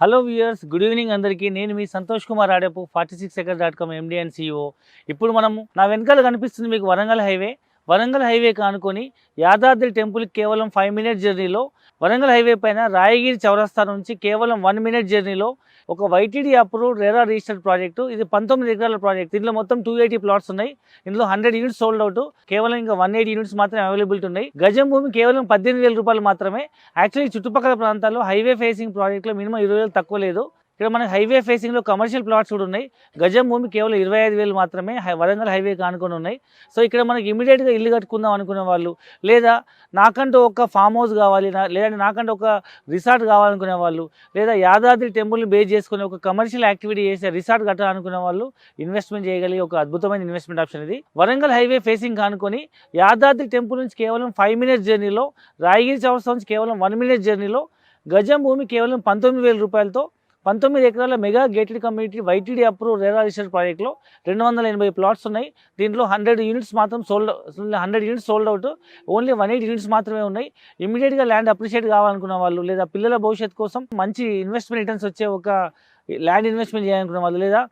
Hello viewers good evening అందరికీ. నేను మీ Santosh Kumar Adapu forty six second dot com MD and CEO ఇప్పుడు మనము నా వెనకాల కనిపిస్తుంది మీకు వరంగల్ హైవే. వరంగల్ హైవే కానుకొని యాదాద్రి టెంపుల్కి కేవలం ఫైవ్ మినిట్ జర్నీలో వరంగల్ హైవే పైన రాయగిరి చౌరస్తా నుంచి కేవలం వన్ మినిట్ జర్నీలో ఒక YTD approved RERA registered project. ఇది పంతొమ్మిది ఎకరాల ప్రాజెక్ట్. దీంట్లో మొత్తం టూ ఎయిటీ ప్లాట్స్ ఉన్నాయి. ఇందులో హండ్రెడ్ యూనిట్స్ సోల్డ్ అవుట్ కేవలం ఇంకా వన్ ఎయిటీ యూనిట్స్ మాత్రమే అవైలబిలిటీ ఉన్నాయి. గజం భూమి కేవలం పద్దెనిమిది వేల రూపాయలు మాత్రమే. యాక్చువల్లీ చుట్టుపక్కల ప్రాంతాల్లో హైవే ఫేసింగ్ ప్రాజెక్టులో మినిమం ఇరవై వేలు తక్కువ లేదు. ఇక్కడ మన హైవే ఫేసింగ్లో కమర్షియల్ ప్లాట్స్ కూడా ఉన్నాయి. గజం భూమి కేవలం ఇరవై ఐదు వేలు మాత్రమే హై- వరంగల్ హైవే కానుకొని ఉన్నాయి. సో ఇక్కడ మనకి ఇమీడియట్గా ఇల్లు కట్టుకుందాం అనుకునే వాళ్ళు లేదా నాకంటూ ఒక ఫామ్ హౌస్ కావాలి నా- లేదంటే నాకంటూ ఒక రిసార్ట్ కావాలనుకునే వాళ్ళు లేదా యాదాద్రి టెంపుల్ని బేస్ చేసుకుని ఒక కమర్షియల్ యాక్టివిటీ చేసే రిసార్ట్ కట్టాలనుకునే వాళ్ళు ఇన్వెస్ట్మెంట్ చేయగలిగే ఒక అద్భుతమైన ఇన్వెస్ట్మెంట్ ఆప్షన్ ఇది. వరంగల్ హైవే ఫేసింగ్ కానుకొని యాదాద్రి టెంపుల్ నుంచి కేవలం ఫైవ్ మినిట్స్ జర్నీలో రాయగిరి చౌరస్తా నుంచి కేవలం వన్ మినిట్ జర్నీలో గజం భూమి కేవలం పంతొమ్మిది వేల రూపాయలతో పంతొమ్మిది ఎకరాల mega gated community YTD approve RERA ప్రాజెక్ట్లో రెండు వందల ఎనభై ప్లాట్స్ ఉన్నాయి. దీంట్లో హండ్రెడ్ యూనిట్స్ మాత్రం sold hundred units sold out only one eight units మాత్రమే ఉన్నాయి. ఇమీడియట్గా ల్యాండ్ అప్రిషియేట్ కావాలనుకున్న వాళ్ళు లేదా పిల్లల భవిష్యత్తు కోసం మంచి ఇన్వెస్ట్మెంట్ రిటర్న్స్ వచ్చే ఒక ల్యాండ్ ఇన్వెస్ట్మెంట్ చేయాలనుకున్న వాళ్ళు లేదా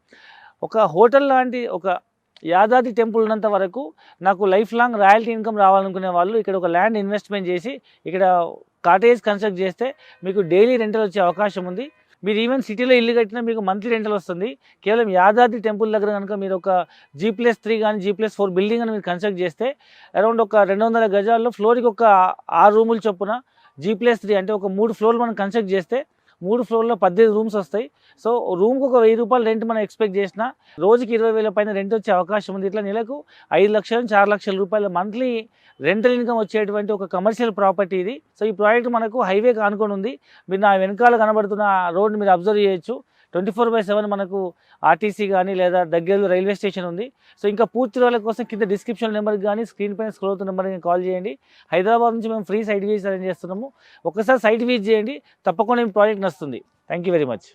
ఒక హోటల్ లాంటి ఒక యాదాద్రి టెంపుల్ ఉన్నంత వరకు నాకు లైఫ్ లాంగ్ రాయల్టీ ఇన్కమ్ రావాలనుకునే వాళ్ళు ఇక్కడ ఒక ల్యాండ్ ఇన్వెస్ట్మెంట్ చేసి ఇక్కడ కాటేజ్ కన్స్ట్రక్ట్ చేస్తే మీకు డైలీ రెంటల్ వచ్చే అవకాశం ఉంది. మీరు ఈవెన్ సిటీలో ఇల్లు కట్టినా మీకు మంత్లీ రెంటల్ వస్తుంది. కేవలం యాదాద్రి టెంపుల్ దగ్గర కనుక మీరు ఒక జీ ప్లస్ త్రీ కానీ జీ ప్లస్ ఫోర్ బిల్డింగ్ అని మీరు కన్స్ట్రక్ట్ చేస్తే అరౌండ్ ఒక రెండు వందల గజాల్లో ఫ్లోర్కి ఒక ఆరు రూములు చొప్పున జీ ప్లస్ త్రీ అంటే ఒక మూడు ఫ్లోర్లు మనం కన్స్ట్రక్ట్ చేస్తే మూడు ఫ్లోర్లో పద్దెనిమిది రూమ్స్ వస్తాయి. సో రూమ్కి ఒక వెయ్యి రూపాయలు రెంట్ మనం ఎక్స్పెక్ట్ చేసిన రోజుకి ఇరవై వేల పైన రెంట్ వచ్చే అవకాశం ఉంది. ఇట్లా నెలకు ఐదు లక్షల నుంచి ఆరు లక్షల రూపాయల మంత్లీ రెంటల్ ఇన్కమ్ వచ్చేటువంటి ఒక కమర్షియల్ ప్రాపర్టీ ఇది. సో ఈ ప్రాజెక్ట్ మనకు హైవే కానుకొని ఉంది. మీరు నా వెనకాల కనబడుతున్న రోడ్ మీరు అబ్జర్వ్ చేయొచ్చు. ట్వంటీ ఫోర్ బై సెవెన్ మనకు ఆర్టీసీ కానీ లేదా దగ్గరలో రైల్వే స్టేషన్ ఉంది. సో ఇంకా పూర్తి రోజుల కోసం కింద డిస్క్రిప్షన్ నెంబర్కి కానీ స్క్రీన్ పైన స్క్రోల్ అవుతున్న నెంబర్కి కాల్ చేయండి. హైదరాబాద్ నుంచి మేము ఫ్రీ సైట్ విజిట్ అరేంజ్ చేస్తున్నాము. ఒకసారి సైట్ విజిట్ చేయండి. తప్పకుండా మీ ప్రాజెక్ట్ నస్తుంది థ్యాంక్ యూ వెరీ మచ్.